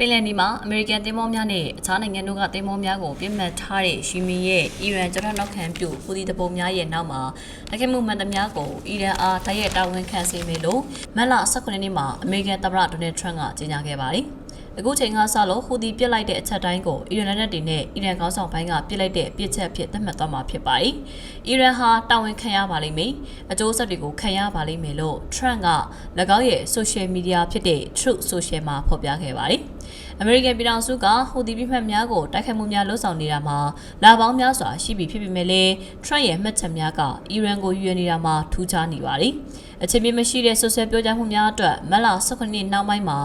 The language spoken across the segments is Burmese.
ပင်လယ်နီမှာအမေရိကန်သင်္ဘောများနဲ့အခြားနိုင်ငံတို့ကသင်္ဘောများကိုပြစ်မှတ်ထားတဲ့ရှီမီရဲ့အီရန်ကြောက်နောက်ခံပြုဟူဒီတပုံများရဲ့နောက်မှာလက်ခတ်မှုမှန်သမျှကိုအီရန်အားတိုက်ရိုက်တာဝန်ခံစေမယ်လို့မတ်လ18ရက်နေ့မှာအမေရိကန်သမ္မတဒေါ်နယ်ထရန့်ကကြေညာခဲ့ပါတယ်။အခုချိန်ကစလို့ဟူဒီပြစ်လိုက်တဲ့အချက်တိုင်းကိုအီရန်လက်နက်တွေနဲ့အီရန်ခေါင်းဆောင်ပိုင်းကပြစ်လိုက်တဲ့ပြစ်ချက်ဖြစ်သတ်မှတ်သွားမှာဖြစ်ပါတယ်။အီရန်ဟာတာဝန်ခံရပါလိမ့်မယ်။အကျိုးဆက်တွေကိုခံရပါလိမ့်မယ်လို့ Trump က၎င်းရဲ့ social media ဖြစ်တဲ့ Truth Social မှာဖော်ပြခဲ့ပါတယ်။ အမေရိကန်ပြည်ထောင်စုကဟူဒီပြစ်မှတ်များကိုတိုက်ခိုက်မှုများလှုပ်ဆောင်နေတာမှာလာပေါင်းများစွာရှိပြီဖြစ်ပေမဲ့လည်းထရန့်ရဲ့မှတ်ချက်များကအီရန်ကိုယူရနေတာမှာထူးခြားနေပါတယ်။အခြေပြမရှိတဲ့ဆွဆွဲပြောကြားမှုများအတွက်မက်လာ18နှစ်နောက်ပိုင်းမှာ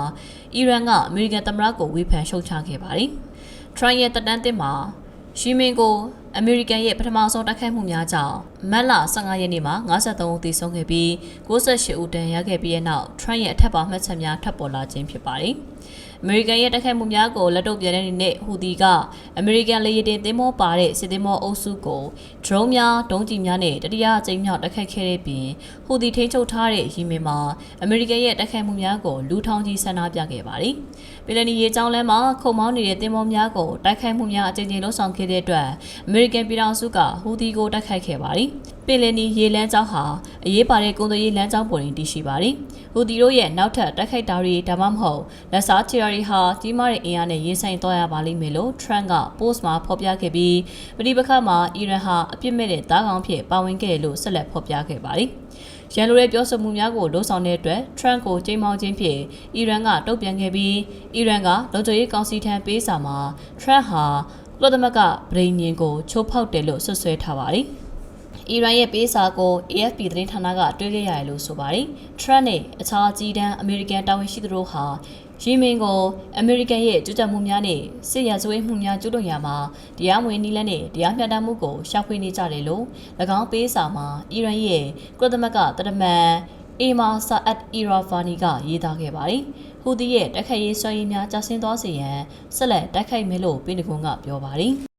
အီရန်ကအမေရိကန်သမ္မတကိုဝေဖန်ရှုတ်ချခဲ့ပါတယ်။ထရန့်ရဲ့တပ်တန်းသစ်မှာရှီမင်ကိုအမေရိကန်ရဲ့ပထမဆုံးတိုက်ခိုက်မှုများကြောင့်မက်လာ15ရက်နေ့မှာ53ဦးသေဆုံးခဲ့ပြီး68ဦးဒဏ်ရာရခဲ့ပြီးတဲ့နောက်ထရန့်ရဲ့အထက်ပါမှတ်ချက်များထပ်ပေါ်လာခြင်းဖြစ်ပါတယ်။ အမေရိကန်ရဲ့တိုက်ခိုက်မှုများကိုလက်တော့ပြန်တဲ့အနေနဲ့ဟူဒီကအမေရိကန်လေယာဉ်တင်သင်္ဘောပါတဲ့စစ်သင်္ဘောအုပ်စုကိုဒရုန်းများဒုံးကျည်များနဲ့တတိယအကြိမ်မြောက်တိုက်ခိုက်ခဲ့တဲ့ပြင်ဟူဒီထိန်းချုပ်ထားတဲ့ရီမင်မှာအမေရိကန်ရဲ့တိုက်ခိုက်မှုများကိုလူထောင်ကြီးဆန္ဒပြခဲ့ပါတယ်။ပြည်내ရေကြောင်းလမ်းမှာခုံမောင်းနေတဲ့သင်္ဘောများကိုတိုက်ခိုက်မှုများအကြိမ်ကြိမ်လှုံ့ဆော်ခဲ့တဲ့အတွက်အမေရိကန်ပြည်ထောင်စုကဟူဒီကိုတိုက်ခိုက်ခဲ့ပါတယ်။ပင်လယ်နီရေလမ်းကြောင်းဟာအရေးပါတဲ့ကုန်သွယ်ရေးလမ်းကြောင်းပေါ်တွင်တည်ရှိပါတယ်။ဟူဒီတို့ရဲ့နောက်ထပ်တိုက်ခိုက်တာတွေဒါမှမဟုတ်လက်စားချီယာရီဟာကြီးမားတဲ့အင်အားနဲ့ရင်ဆိုင်သွားရပါလိမ့်မယ်လို့ Trump က post မှာဖော်ပြခဲ့ပြီးပဋိပက္ခမှာအီရန်ဟာအပြစ်မဲ့တဲ့တားကောင်းဖြစ်ပါဝင်ခဲ့တယ်လို့ဆက်လက်ဖော်ပြခဲ့ပါတယ်။ရန်လိုတဲ့ပြောဆိုမှုများကိုလုံဆောင်တဲ့အတွက် Trump ကိုချိန်မောင်းခြင်းဖြင့်အီရန်ကတုံ့ပြန်ခဲ့ပြီးအီရန်ကလုံခြုံရေးကောင်စီထံပေးစာမှာ Trump ဟာကုလသမဂ္ဂဗြိဉ္ဉ်ကိုချိုးဖောက်တယ်လို့ဆွဆွဲထားပါတယ်။ အီရန်ရဲ့ပေးစာကို AFP သတင်းဌာနကတွေ့ခဲ့ရတယ်လို့ဆိုပါတယ်။ Trump နဲ့အခြားအကြီးတန်းအမေရိကန်တာဝန်ရှိသူတို့ဟာယီမင်ကိုအမေရိကန်ရဲ့ကျူးကျော်မှုများနဲ့စစ်ရာဇဝတ်မှုများကျူးလွန်ရာမှာတရားဝင်နည်းလမ်းနဲ့တရားမျှတမှုကိုရှာဖွေနေကြတယ်လို့၎င်းပေးစာမှာအီရန်ရဲ့ကုလသမဂ္ဂတရမန်အီမာဆာအတ်အီရာဖာနီကရေးသားခဲ့ပါတယ်။ဟူဒီရဲ့တိုက်ခိုက်ရေးစွမ်းရည်များကျဆင်းသွားစေရန်ဆက်လက်တိုက်ခိုက်မယ်လို့ပင်တဂွန်ကပြောပါတယ်။